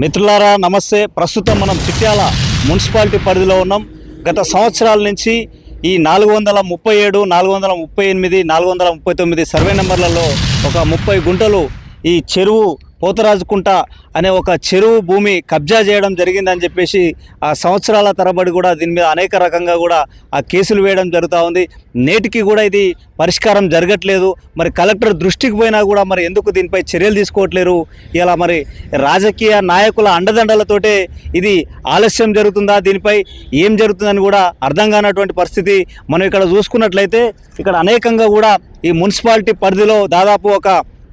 మిత్రులారా నమస్తే. ప్రస్తుతం మనం చిట్యాల మున్సిపాలిటీ పరిధిలో ఉన్నాం. గత సంవత్సరాల నుంచి ఈ నాలుగు వందల ముప్పై ఏడు నాలుగు వందల ముప్పై ఎనిమిది నాలుగు వందల ముప్పై తొమ్మిది సర్వే నెంబర్లలో ఒక ముప్పై గుంటలు ఈ చెరువు పోతరాజుకుంట అనే ఒక చెరువు భూమి కబ్జా చేయడం జరిగిందని చెప్పేసి ఆ సంవత్సరాల తరబడి కూడా దీని మీద అనేక రకంగా కూడా ఆ కేసులు వేయడం జరుగుతూ ఉంది. నేటికి కూడా ఇది పరిష్కారం జరగట్లేదు. మరి కలెక్టర్ దృష్టికి పోయినా కూడా మరి ఎందుకు దీనిపై చర్యలు తీసుకోవట్లేరు? ఇలా మరి రాజకీయ నాయకుల అండదండలతోటే ఇది ఆలస్యం జరుగుతుందా? దీనిపై ఏం జరుగుతుందని కూడా అర్థం కానటువంటి పరిస్థితి మనం ఇక్కడ చూసుకున్నట్లయితే ఇక్కడ అనేకంగా కూడా ఈ మున్సిపాలిటీ పరిధిలో దాదాపు ఒక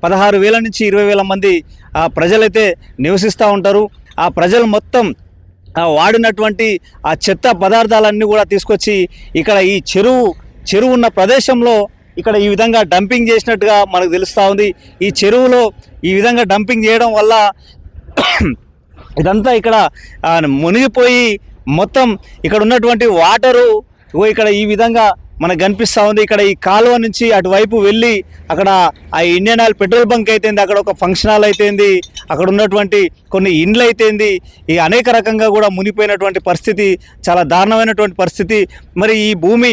పదహారు వేల నుంచి ఇరవై వేల మంది ఆ ప్రజలైతే నివసిస్తూ ఉంటారు. ఆ ప్రజలు మొత్తం వాడినటువంటి ఆ చెత్త పదార్థాలన్నీ కూడా తీసుకొచ్చి ఇక్కడ ఈ చెరువు చెరువు ఉన్న ప్రదేశంలో ఇక్కడ ఈ విధంగా డంపింగ్ చేసినట్టుగా మనకు తెలుస్తూ ఉంది. ఈ చెరువులో ఈ విధంగా డంపింగ్ చేయడం వల్ల ఇదంతా ఇక్కడ మునిగిపోయి మొత్తం ఇక్కడ ఉన్నటువంటి వాటరు ఇక్కడ ఈ విధంగా మనకు కనిపిస్తూ ఉంది ఇక్కడ ఈ కాలువ నుంచి అటువైపు వెళ్ళి అక్కడ ఆ ఇండియన్ ఆయిల్ పెట్రోల్ బంక్ అయితేంది అక్కడ ఒక ఫంక్షన్ హాల్ అయితేంది అక్కడ ఉన్నటువంటి కొన్ని ఇండ్లు అయితేంది ఈ అనేక రకంగా కూడా మునిపోయినటువంటి పరిస్థితి చాలా దారుణమైనటువంటి పరిస్థితి. మరి ఈ భూమి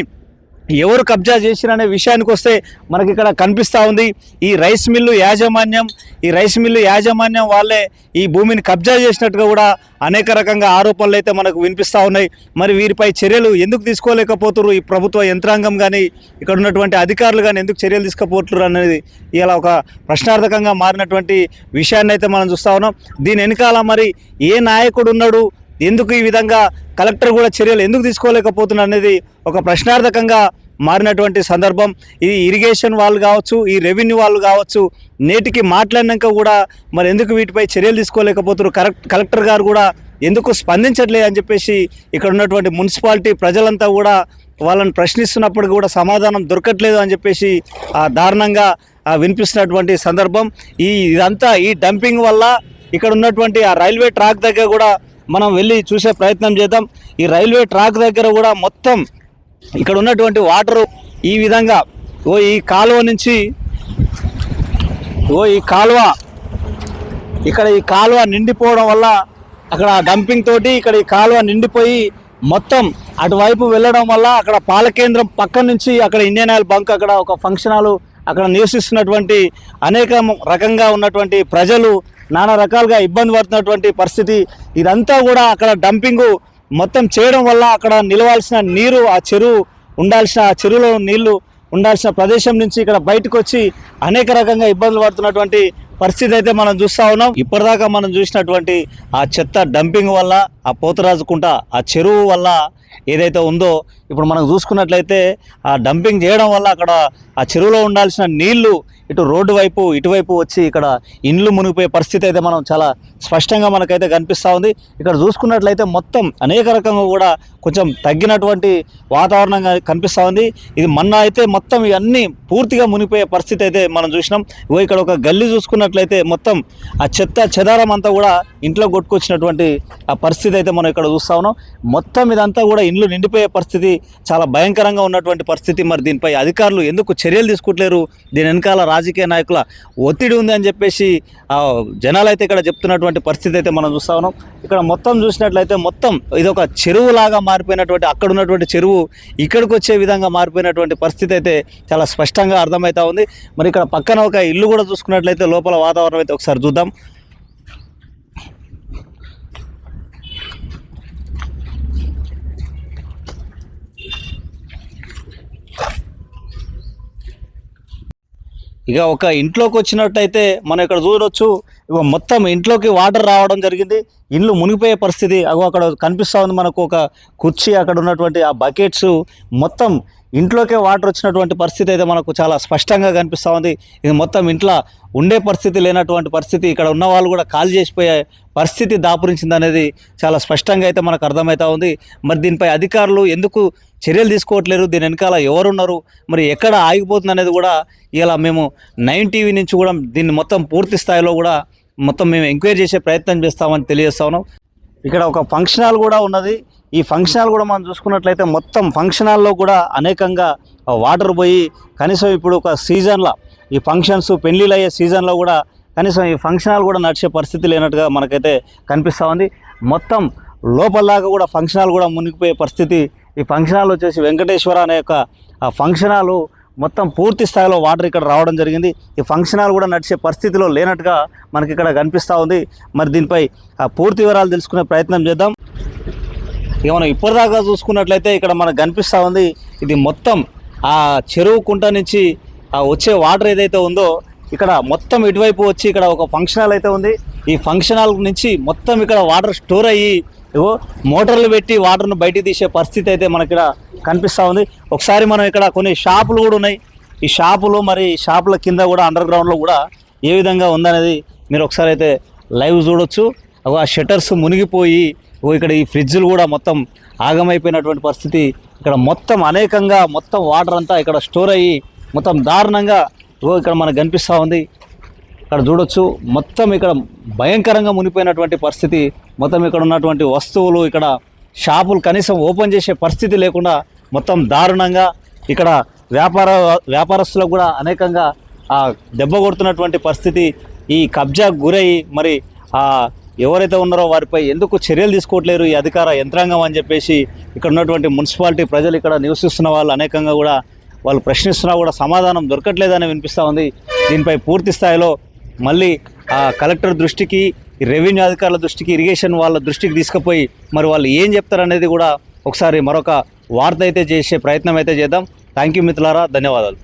ఎవరు కబ్జా చేసిరనే విషయానికి వస్తే మనకి ఇక్కడ కనిపిస్తూ ఉంది. ఈ రైస్ మిల్లు యాజమాన్యం ఈ రైస్ మిల్లు యాజమాన్యం వాళ్ళే ఈ భూమిని కబ్జా చేసినట్టుగా కూడా అనేక రకంగా ఆరోపణలు అయితే మనకు వినిపిస్తూ ఉన్నాయి. మరి వీరిపై చర్యలు ఎందుకు తీసుకోలేకపోతున్నారు ఈ ప్రభుత్వ యంత్రాంగం కానీ ఇక్కడ ఉన్నటువంటి అధికారులు కానీ ఎందుకు చర్యలు తీసుకోపోతున్నారు అనేది ఇలా ఒక ప్రశ్నార్థకంగా మారినటువంటి విషయాన్ని అయితే మనం చూస్తూ ఉన్నాం. దీని వెనకాల మరి ఏ నాయకుడు ఉన్నాడు? ఎందుకు ఈ విధంగా కలెక్టర్ కూడా చర్యలు ఎందుకు తీసుకోలేకపోతున్నారు అనేది ఒక ప్రశ్నార్థకంగా మారినటువంటి సందర్భం. ఇది ఇరిగేషన్ వాళ్ళు కావచ్చు ఈ రెవెన్యూ వాళ్ళు కావచ్చు నేటికి మాట్లాడినాక కూడా మరి ఎందుకు వీటిపై చర్యలు తీసుకోలేకపోతున్నారు? కరెక్ట్ కలెక్టర్ గారు కూడా ఎందుకు స్పందించట్లేదు అని చెప్పేసి ఇక్కడ ఉన్నటువంటి మున్సిపాలిటీ ప్రజలంతా కూడా వాళ్ళని ప్రశ్నిస్తున్నప్పుడు కూడా సమాధానం దొరకట్లేదు అని చెప్పేసి ఆ దారుణంగా వినిపిస్తున్నటువంటి సందర్భం. ఈ ఇదంతా ఈ డంపింగ్ వల్ల ఇక్కడ ఉన్నటువంటి ఆ రైల్వే ట్రాక్ దగ్గర కూడా మనం వెళ్ళి చూసే ప్రయత్నం చేద్దాం. ఈ రైల్వే ట్రాక్ దగ్గర కూడా మొత్తం ఇక్కడ ఉన్నటువంటి వాటరు ఈ విధంగా ఓ ఈ కాలువ నుంచి ఓ ఈ కాలువ ఇక్కడ ఈ కాలువ నిండిపోవడం వల్ల అక్కడ డంపింగ్ తోటి ఇక్కడ ఈ కాలువ నిండిపోయి మొత్తం అటువైపు వెళ్ళడం వల్ల అక్కడ పాల కేంద్రం పక్క నుంచి అక్కడ ఇండియన్ ఆయిల్ బంక్ అక్కడ ఒక ఫంక్షన్ హాల్ అక్కడ నివసిస్తున్నటువంటి అనేక రకంగా ఉన్నటువంటి ప్రజలు నానా రకాలుగా ఇబ్బంది పడుతున్నటువంటి పరిస్థితి. ఇదంతా కూడా అక్కడ డంపింగు మొత్తం చేయడం వల్ల అక్కడ నిలవాల్సిన నీరు ఆ చెరువు ఉండాల్సిన ఆ చెరువులో నీళ్ళు ఉండాల్సిన ప్రదేశం నుంచి ఇక్కడ బయటకు వచ్చి అనేక రకంగా ఇబ్బందులు పడుతున్నటువంటి పరిస్థితి అయితే మనం చూస్తా ఉన్నాం. ఇప్పటిదాకా మనం చూసినటువంటి ఆ చెత్త డంపింగ్ వల్ల ఆ పోతరాజుకుంట ఆ చెరువు వల్ల ఏదైతే ఉందో ఇప్పుడు మనం చూసుకున్నట్లయితే ఆ డంపింగ్ చేయడం వల్ల అక్కడ ఆ చెరువులో ఉండాల్సిన నీళ్ళు ఇటు రోడ్డు వైపు ఇటువైపు వచ్చి ఇక్కడ ఇండ్లు మునిగిపోయే పరిస్థితి అయితే మనం చాలా స్పష్టంగా మనకైతే కనిపిస్తూ ఉంది. ఇక్కడ చూసుకున్నట్లయితే మొత్తం అనేక రకంగా కూడా కొంచెం తగ్గినటువంటి వాతావరణంగా కనిపిస్తూ ఉంది. ఇది మొన్న అయితే మొత్తం ఇవన్నీ పూర్తిగా మునిగిపోయే పరిస్థితి అయితే మనం చూసినాం. ఇగో ఇక్కడ ఒక గల్లీ చూసుకున్నట్లయితే మొత్తం ఆ చెత్త చెదారం అంతా కూడా ఇంట్లో కొట్టుకొచ్చినటువంటి ఆ పరిస్థితి అయితే మనం ఇక్కడ చూస్తా ఉన్నాం. మొత్తం ఇదంతా కూడా ఇండ్లు నిండిపోయే పరిస్థితి చాలా భయంకరంగా ఉన్నటువంటి పరిస్థితి. మరి దీనిపై అధికారులు ఎందుకు చర్యలు తీసుకుంటలేరు? దీని వెనకాల రాజకీయ నాయకుల ఒత్తిడి ఉంది అని చెప్పేసి జనాలు అయితే ఇక్కడ చెప్తున్నటువంటి పరిస్థితి అయితే మనం చూస్తా ఉన్నాం. ఇక్కడ మొత్తం చూసినట్లయితే మొత్తం ఇది ఒక చెరువులాగా మారిపోయినటువంటి అక్కడ ఉన్నటువంటి చెరువు ఇక్కడికి వచ్చే విధంగా మారిపోయినటువంటి పరిస్థితి అయితే చాలా స్పష్టంగా అర్థమవుతా ఉంది. మరి ఇక్కడ పక్కన ఒక ఇల్లు కూడా చూసుకున్నట్లయితే లోపల వాతావరణం అయితే ఒకసారి చూద్దాం. ఇక ఒక ఇంట్లోకి వచ్చినట్టయితే మనం ఇక్కడ చూడవచ్చు ఇక మొత్తం ఇంట్లోకి వాటర్ రావడం జరిగింది. ఇండ్లు మునిగిపోయే పరిస్థితి. అగో అక్కడ కనిపిస్తూ ఉంది మనకు ఒక కుర్చీ. అక్కడ ఉన్నటువంటి ఆ బకెట్స్ మొత్తం ఇంట్లోకే వాటర్ వచ్చినటువంటి పరిస్థితి అయితే మనకు చాలా స్పష్టంగా కనిపిస్తూ ఉంది. ఇది మొత్తం ఇంట్లో ఉండే పరిస్థితి లేనటువంటి పరిస్థితి ఇక్కడ ఉన్న వాళ్ళు కూడా కాల్ చేసిపోయే పరిస్థితి దాపురించింది అనేది చాలా స్పష్టంగా అయితే మనకు అర్థమవుతా ఉంది. మరి దీనిపై అధికారులు ఎందుకు చర్యలు తీసుకోవట్లేరు దీని వెనకాల ఎవరున్నారు? మరి ఎక్కడ ఆగిపోతుంది అనేది కూడా ఇలా మేము నైన్ టీవీ నుంచి కూడా దీన్ని మొత్తం పూర్తి స్థాయిలో కూడా మొత్తం మేము ఎంక్వైరీ చేసే ప్రయత్నం చేస్తామని తెలియజేస్తా ఉన్నాం. ఇక్కడ ఒక ఫంక్షన్ హాల్ కూడా ఉన్నది. ఈ ఫంక్షన్ హాల్ కూడా మనం చూసుకున్నట్లయితే మొత్తం ఫంక్షన్ హాల్లో కూడా అనేకంగా వాటర్ పోయి కనీసం ఇప్పుడు ఒక సీజన్లో ఈ ఫంక్షన్స్ పెళ్ళిళ్ళు అయ్యే సీజన్లో కూడా కనీసం ఈ ఫంక్షన్ హాల్ కూడా నడిచే పరిస్థితి లేనట్టుగా మనకైతే కనిపిస్తూ ఉంది. మొత్తం లోపల కూడా ఫంక్షన్ హాల్ కూడా మునిగిపోయే పరిస్థితి ఈ ఫంక్షన్ హాల్ వచ్చేసి వెంకటేశ్వర అనే యొక్క ఫంక్షన్ హాల్ మొత్తం పూర్తి స్థాయిలో వాటర్ ఇక్కడ రావడం జరిగింది. ఈ ఫంక్షన్ హాల్ కూడా నడిచే పరిస్థితిలో లేనట్టుగా మనకి ఇక్కడ కనిపిస్తూ ఉంది. మరి దీనిపై ఆ పూర్తి వివరాలు తెలుసుకునే ప్రయత్నం చేద్దాం. ఇక మనం ఇప్పటిదాకా చూసుకున్నట్లయితే ఇక్కడ మనకు కనిపిస్తూ ఉంది ఇది మొత్తం ఆ చెరువు కుంట నుంచి ఆ వచ్చే వాటర్ ఏదైతే ఉందో ఇక్కడ మొత్తం ఇటువైపు వచ్చి ఇక్కడ ఒక ఫంక్షన్ హాల్ అయితే ఉంది. ఈ ఫంక్షన్ హాల్ నుంచి మొత్తం ఇక్కడ వాటర్ స్టోర్ అయ్యి ఇగో మోటార్లు పెట్టి వాటర్ను బయటికి తీసే పరిస్థితి అయితే మనకి ఇక్కడ కనిపిస్తూ ఉంది. ఒకసారి మనం ఇక్కడ కొన్ని షాపులు కూడా ఉన్నాయి. ఈ షాపులు మరి షాపుల కింద కూడా అండర్ గ్రౌండ్లో కూడా ఏ విధంగా ఉందనేది మీరు ఒకసారి అయితే లైవ్ చూడొచ్చు. అగో ఆ షట్టర్స్ మునిగిపోయి ఇక్కడ ఈ ఫ్రిడ్జ్లు కూడా మొత్తం ఆగమైపోయినటువంటి పరిస్థితి. ఇక్కడ మొత్తం అనేకంగా మొత్తం వాటర్ అంతా ఇక్కడ స్టోర్ అయ్యి మొత్తం దారుణంగా ఓ ఇక్కడ మనకు కనిపిస్తూ ఉంది. ఇక్కడ చూడొచ్చు మొత్తం ఇక్కడ భయంకరంగా మునిపోయినటువంటి పరిస్థితి. మొత్తం ఇక్కడ ఉన్నటువంటి వస్తువులు ఇక్కడ షాపులు కనీసం ఓపెన్ చేసే పరిస్థితి లేకుండా మొత్తం దారుణంగా ఇక్కడ వ్యాపార వ్యాపారస్తులకు కూడా అనేకంగా ఆ దెబ్బ కొడుతున్నటువంటి పరిస్థితి. ఈ కబ్జా గురై మరి ఆ ఎవరైతే ఉన్నారో వారిపై ఎందుకు చర్యలు తీసుకోవట్లేరు ఈ అధికార యంత్రాంగం అని చెప్పేసి ఇక్కడ ఉన్నటువంటి మున్సిపాలిటీ ప్రజలు ఇక్కడ నివసిస్తున్న వాళ్ళు అనేకంగా కూడా వాళ్ళు ప్రశ్నిస్తున్నా కూడా సమాధానం దొరకట్లేదని వినిపిస్తూ ఉంది. దీనిపై పూర్తి స్థాయిలో మళ్ళీ ఆ కలెక్టర్ దృష్టికి రెవెన్యూ అధికారుల దృష్టికి ఇరిగేషన్ వాళ్ళ దృష్టికి తీసుకుపోయి మరి వాళ్ళు ఏం చెప్తారనేది కూడా ఒకసారి మరొక వార్త అయితే చేసే ప్రయత్నం అయితే చేద్దాం. థ్యాంక్ యూ మిత్రులారా ధన్యవాదాలు.